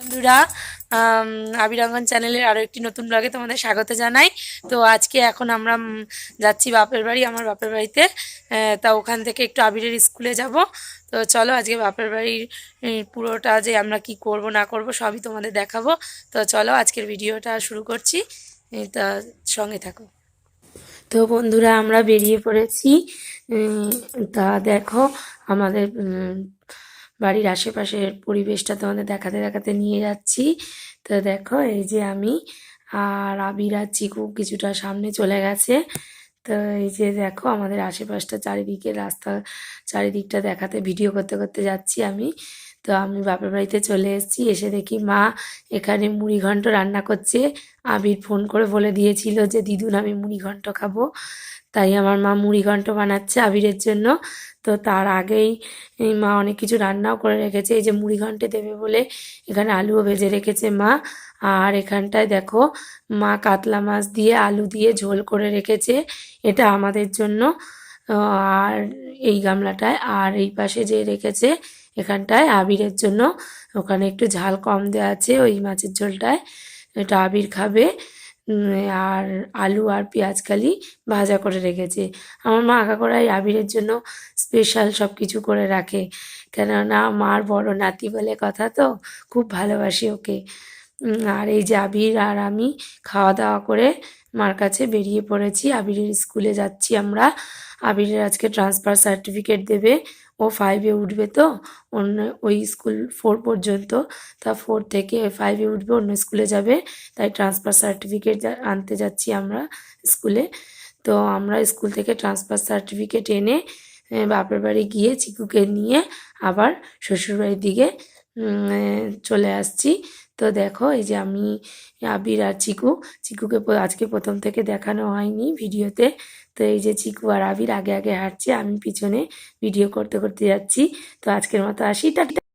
বন্ধুরা আবিরাঙ্গন চ্যানেলের আরও একটি নতুন ব্লগে তোমাদের স্বাগত জানাই। তো আজকে এখন আমরা যাচ্ছি বাপের বাড়ি, আমার বাপের বাড়িতে। তা ওখান থেকে একটু আবিরের স্কুলে যাব। তো চলো আজকে বাপের বাড়ির পুরোটা যে আমরা কি করব, না করব, সবই তোমাদের দেখাবো। তো চলো আজকের ভিডিওটা শুরু করছি। তা সঙ্গে থাকো। তো বন্ধুরা, আমরা বেরিয়ে পড়েছি। তা দেখো, আমাদের বাড়ির আশেপাশের পরিবেশটা তোমাদের দেখাতে দেখাতে নিয়ে যাচ্ছি। তো দেখো, এই যে আমি আর আবির আর চিকু কিছুটা সামনে চলে গেছে। তো এই যে দেখো, আমাদের আশেপাশটা চারিদিকে রাস্তা, চারিদিকটা দেখাতে, ভিডিও করতে করতে যাচ্ছি আমি। তো আমি বাপের বাড়িতে চলে এসেছি। এসে দেখি মা এখানে মুড়ি ঘন্ট রান্না করছে। আবির ফোন করে বলে দিয়েছিল যে, দিদুন, আমি মুড়ি ঘন্ট খাব। তাই আমার মা মুড়ি ঘন্ট বানাচ্ছে আবিরের জন্য। তো তার আগেই মা অনেক কিছু রান্নাও করে রেখেছে। এই যে মুড়িঘণ্টে দেবে বলে এখানে আলুও ভেজে রেখেছে মা। আর এখানটায় দেখো মা কাতলা মাছ দিয়ে আলু দিয়ে ঝোল করে রেখেছে। এটা আমাদের জন্য। আর এই গামলাটায়, আর এই পাশে যে রেখেছে এখানটায় আবিরের জন্য, ওখানে একটু ঝাল কম দেওয়া আছে ওই মাছের ঝোলটায়। এটা আবির খাবে আর আলু আর পেঁয়াজ কালি ভাজা করে রেখেছে। আমার মা আঁকা করাই আবিরের জন্য স্পেশাল সব কিছু করে রাখে। কেননা মার বড় নাতি বলে কথা তো, খুব ভালোবাসি ওকে। আর এই যে আবির আর আমি খাওয়া দাওয়া করে মার কাছে বেরিয়ে পড়েছি। আবিরের স্কুলে যাচ্ছি আমরা। আবিরের আজকে ট্রান্সফার সার্টিফিকেট দেবে। ও ফাইভে উঠবে তো। অন্য ওই স্কুল ফোর পর্যন্ত। তা ফোর থেকে ফাইভে উঠবে, অন্য স্কুলে যাবে। তাই ট্রান্সফার সার্টিফিকেট আনতে যাচ্ছি আমরা স্কুলে। তো আমরা স্কুল থেকে ট্রান্সফার সার্টিফিকেট এনে বাপের বাড়ি গিয়ে চিকুকে নিয়ে আবার শ্বশুরবাড়ির দিকে চলে আসছি। তো দেখো, এই যে আমি, আবির আর চিকু, চিকুকে আজকে প্রথম থেকে দেখানো হয়নি ভিডিওতে। তো এই যে চিকু আর আবির আগে আগে হাঁটছে, আমি পিছনে ভিডিও করতে করতে যাচ্ছি। তো আজকের মতো আসি, টাটা।